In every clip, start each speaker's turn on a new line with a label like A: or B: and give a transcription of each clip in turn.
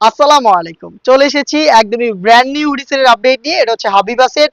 A: আসসালামু আলাইকুম। চলে এসেছি একদমই ব্র্যান্ড নিউ হুডিসের আপডেট নিয়ে। এটা হচ্ছে হাবিবা সেট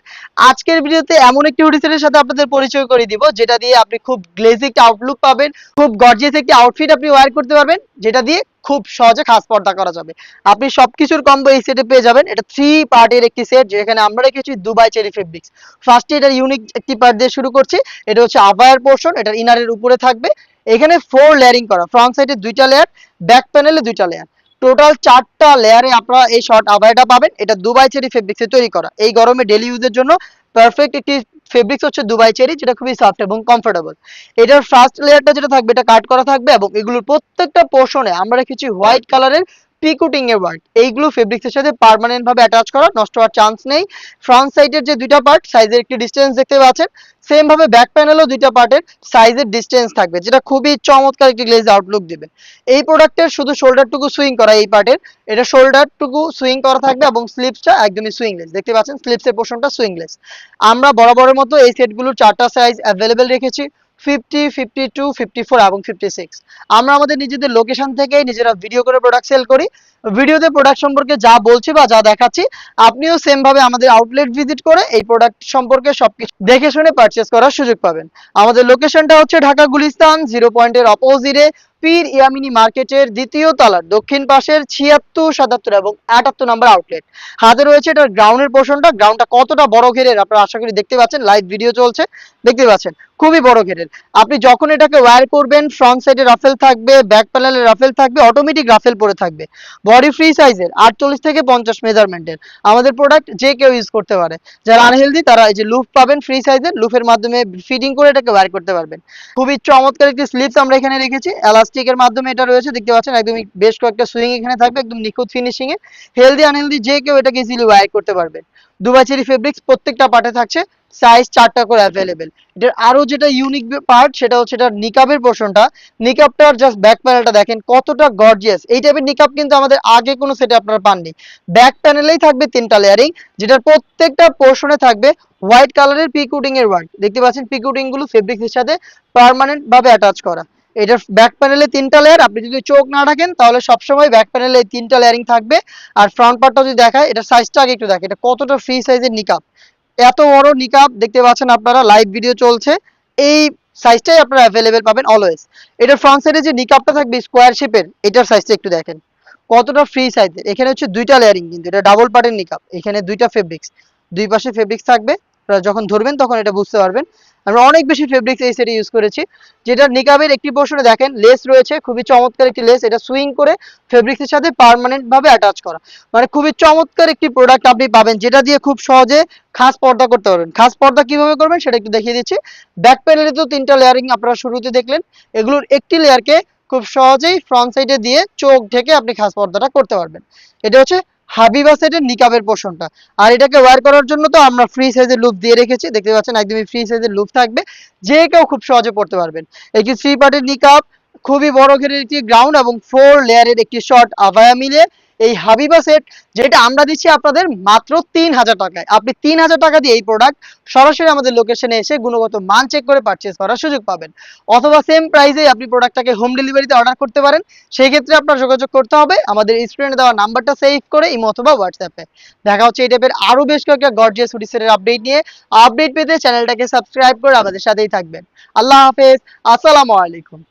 A: আজকের ভিডিওতে এমন একটি হুডিসের সাথে আপনাদের পরিচয় করে দিব, যেটা দিয়ে আপনি খুব গ্লেজি আউটলুক পাবেন, খুব গর্জিয়াস একটি আউটফিট আপনি ওয়্যার করতে পারবেন, যেটা দিয়ে খুব সহজে খাস পর্দা করা যাবে। আপনি সবকিছুর কম্বো এই সেটে পেয়ে যাবেন। এটা থ্রি পার্টের একটি সেট যেখানে আমরা রেখেছি দুবাই চেরি ফেব্রিক্স ফার্স্টে এটার ইউনিক একটি পার্ট দিয়ে শুরু করছি। এটা হচ্ছে আভায়ার পোর্শন এটার ইনারের উপরে থাকবে। এখানে ফোর লেয়ারিং করা ফ্রন্ট সাইডে দুইটা লেয়ার ব্যাক প্যানেলে দুইটা লেয়ার টোটাল চারটা লেয়ারে আপনারা এই শর্ট আবাইটা পাবেন। এটা দুবাই চেরি ফেব্রিক্সে তৈরি করা। এই গরমে ডেলি ইউজের জন্য পারফেক্ট একটি ফেব্রিক্স হচ্ছে দুবাই চেরি যেটা খুবই সফট এবং কমফোর্টেবল এটার ফার্স্ট লেয়ারটা যেটা থাকবে, এটা কাট করা থাকবে এবং এগুলোর প্রত্যেকটা পোর্শনে আমরা রেখেছি হোয়াইট কালারের পিকুটিং এর ওয়ার্ক এইগুলো ফেব্রিক্সের সাথে পার্মানেন্ট ভাবে অ্যাটাচ করা, নষ্ট হওয়ার চান্স নেই। ফ্রন্ট সাইডের যে দুইটা পার্ট সাইজের একটি ডিস্টেন্স দেখতে পাচ্ছেন। সেম ভাবে ব্যাক প্যানেলও দুইটা পার্টের সাইজের ডিস্টেন্স থাকবে, যেটা খুবই চমৎকার একটি গ্লেজ আউটলুক দিবে। এই প্রোডাক্টের শুধু শোল্ডারটুকু সুইং করা এই পার্টের এটা শোল্ডারটুকু সুইং করা থাকবে এবং স্লিপসটা একদমই সুইংলেস দেখতে পাচ্ছেন স্লিপসের পোর্শনটা সুইংলেস আমরা বরাবরের মতো এই সেটগুলোর চারটা সাইজ অ্যাভেলেবেল রেখেছি। Fifty fifty two fifty four এবং ফিফটি সিক্স আমরা আমাদের নিজেদের লোকেশন থেকে নিজেরা ভিডিও করে প্রোডাক্ট সেল করি। ভিডিওতে প্রোডাক্ট সম্পর্কে যা বলছি বা যা দেখাচ্ছি, আপনিও সেম ভাবে আমাদের আউটলেট ভিজিট করে এই প্রোডাক্ট সম্পর্কে সবকিছু দেখে শুনে পারচেস করার সুযোগ পাবেন। আমাদের লোকেশনটা হচ্ছে ঢাকা গুলিস্তান জিরো পয়েন্টের অপোজিটে পীর ইয়ামিনী মার্কেটের দ্বিতীয় তলার দক্ষিণ পাশের ছিয়াত্তর, সাতাত্তর এবং আটাত্তর নম্বর আউটলেট হাতে রয়েছে এটার গ্রাউন্ডের পোর্শনটা গ্রাউন্ডটা কতটা বড় ঘেরের আপনারা আশা করি দেখতে পাচ্ছেন। লাইভ ভিডিও চলছে। দেখতে পাচ্ছেন। খুবই বড় ঘেরের আপনি যখন এটাকে ওয়্যার করবেন ফ্রন্ট সাইডে রাফেল থাকবে ব্যাক প্যানেলে রাফেল থাকবে অটোমেটিক রাফেল পরে থাকবে। বডি ফ্রি সাইজের আটচল্লিশ থেকে পঞ্চাশ মেজারমেন্টের আমাদের প্রোডাক্ট যে কেউ ইউজ করতে পারে। যারা আনহেলদি তারা এই যে লুফ পাবেন ফ্রি সাইজের লুফের মাধ্যমে ফিটিং করে এটাকে ওয়্যার করতে পারবেন। খুবই চমৎকার একটি স্লিপস আমরা এখানে রেখেছি। এলাস্টিকের মাধ্যমে এটা রয়েছে, দেখতে পাচ্ছেন একদম বেশ কয়েকটা সুইং এখানে থাকবে, একদম নিখুঁত ফিনিশিং এ। হেলদি আনহেলদি যে কেউ এটাকে ইজিলি ওয়্যার করতে পারবে দুবাই চেরি ফেব্রিক্স প্রত্যেকটা পার্টে থাকছে। সাইজ চারটা করে অ্যাভেলেবেল এটার আরও যেটা ইউনিক পার্ট সেটা হচ্ছে এটার নিকাবের পোর্শনটা নিকাবটার জাস্ট ব্যাক প্যানেলটা দেখেন কতটা গর্জিয়াস এই টাইপের নিকাব কিন্তু আমাদের আগে কোনো সেটে আপনারা পাননি। ব্যাক প্যানেলেই থাকবে তিনটা লেয়ারিং যেটার প্রত্যেকটা পোর্শনে থাকবে হোয়াইট কালারের পিকুটিং এর ওয়ার্ক দেখতে পাচ্ছেন পিকুটিংগুলো ফেব্রিক্সের সাথে পার্মানেন্ট ভাবে অ্যাটাচ করা। এটার ব্যাক প্যানেলে তিনটা লেয়ার আপনি যদি চোখ না রাখেন তাহলে সবসময় ব্যাক প্যানেলে তিনটা লেয়ারিং থাকবে। আর ফ্রন্ট পার্টটা যদি দেখায় এটা সাইজটা আগে একটু দেখে এটা কতটা ফ্রি সাইজের নিকাব এত বড় নিকাব দেখতে পাচ্ছেন আপনারা লাইভ ভিডিও চলছে। এই সাইজটাই আপনারা অ্যাভেলেবেল পাবেন অলওয়েজ এটার ফ্রন্ট সাইডে যে নিকাবটা থাকবে স্কোয়ার শেপের এটার সাইজটা একটু দেখেন। কতটা ফ্রি সাইজের এখানে হচ্ছে দুইটা লেয়ারিং কিন্তু, এটা ডাবল পার্টের নিকাব। এখানে দুইটা ফেব্রিক্স দুই পাশে ফেব্রিক্স থাকবে আপনারা যখন ধরবেন তখন এটা বুঝতে পারবেন। আমরা অনেক বেশি ফেব্রিক্স এই সেটে ইউজ করেছি, যেটা নিকাবের একটি পোর্শনে দেখেন লেস রয়েছে, খুবই চমৎকার একটি লেস এটা সুইং করে ফেব্রিক্সের সাথে ভাবে অ্যাটাচ করা। মানে খুবই চমৎকার একটি প্রোডাক্ট আপনি পাবেন, যেটা দিয়ে খুব সহজে খাস পর্দা করতে পারবেন। খাস পর্দা কীভাবে করবেন সেটা একটু দেখিয়ে দিচ্ছি। ব্যাক প্যানেলে তো তিনটা লেয়ারিং আপনারা শুরুতে দেখলেন। এগুলোর একটি লেয়ারকে খুব সহজেই ফ্রন্ট সাইডে দিয়ে চোখ ঢেকে আপনি খাস পর্দাটা করতে পারবেন। এটা হচ্ছে হাবিবা সেটের নিকাবের পোর্শনটা আর এটাকে ওয়্যার করার জন্য তো আমরা ফ্রি সাইজের লুপ দিয়ে রেখেছি। দেখতে পাচ্ছেন, একদমই ফ্রি সাইজের লুপ থাকবে। যে কেউ খুব সহজে পড়তে পারবেন। এই যে থ্রি পার্টের নিকাব খুবই বড় ঘেরের একটি গ্রাউন্ড এবং ফোর লেয়ারের একটি শর্ট আভায়া মিলে এই হাবিবা সেট যেটা আমরা দিচ্ছি আপনাদের মাত্র তিন হাজার টাকায়। আপনি তিন হাজার টাকা দিয়ে এই প্রোডাক্ট সরাসরি আমাদের লোকেশনে এসে গুণগত মান চেক করে পারচেস করার সুযোগ পাবেন। অথবা সেম প্রাইসে আপনি প্রোডাক্টটাকে হোম ডেলিভারিতে অর্ডার করতে পারেন। সেই ক্ষেত্রে আপনার যোগাযোগ করতে হবে। আমাদের স্ক্রিনে দেওয়া নাম্বারটা সেভ করে ইমো অথবা হোয়াটসঅ্যাপে দেখা হচ্ছে এই টাইপের আরও বেশ কয়েকটা গর্জিয়াস হুডিসের আপডেট নিয়ে। আপডেট পেতে চ্যানেলটাকে সাবস্ক্রাইব করে আমাদের সাথেই থাকবেন। আল্লাহ হাফেজ। আসসালামু আলাইকুম।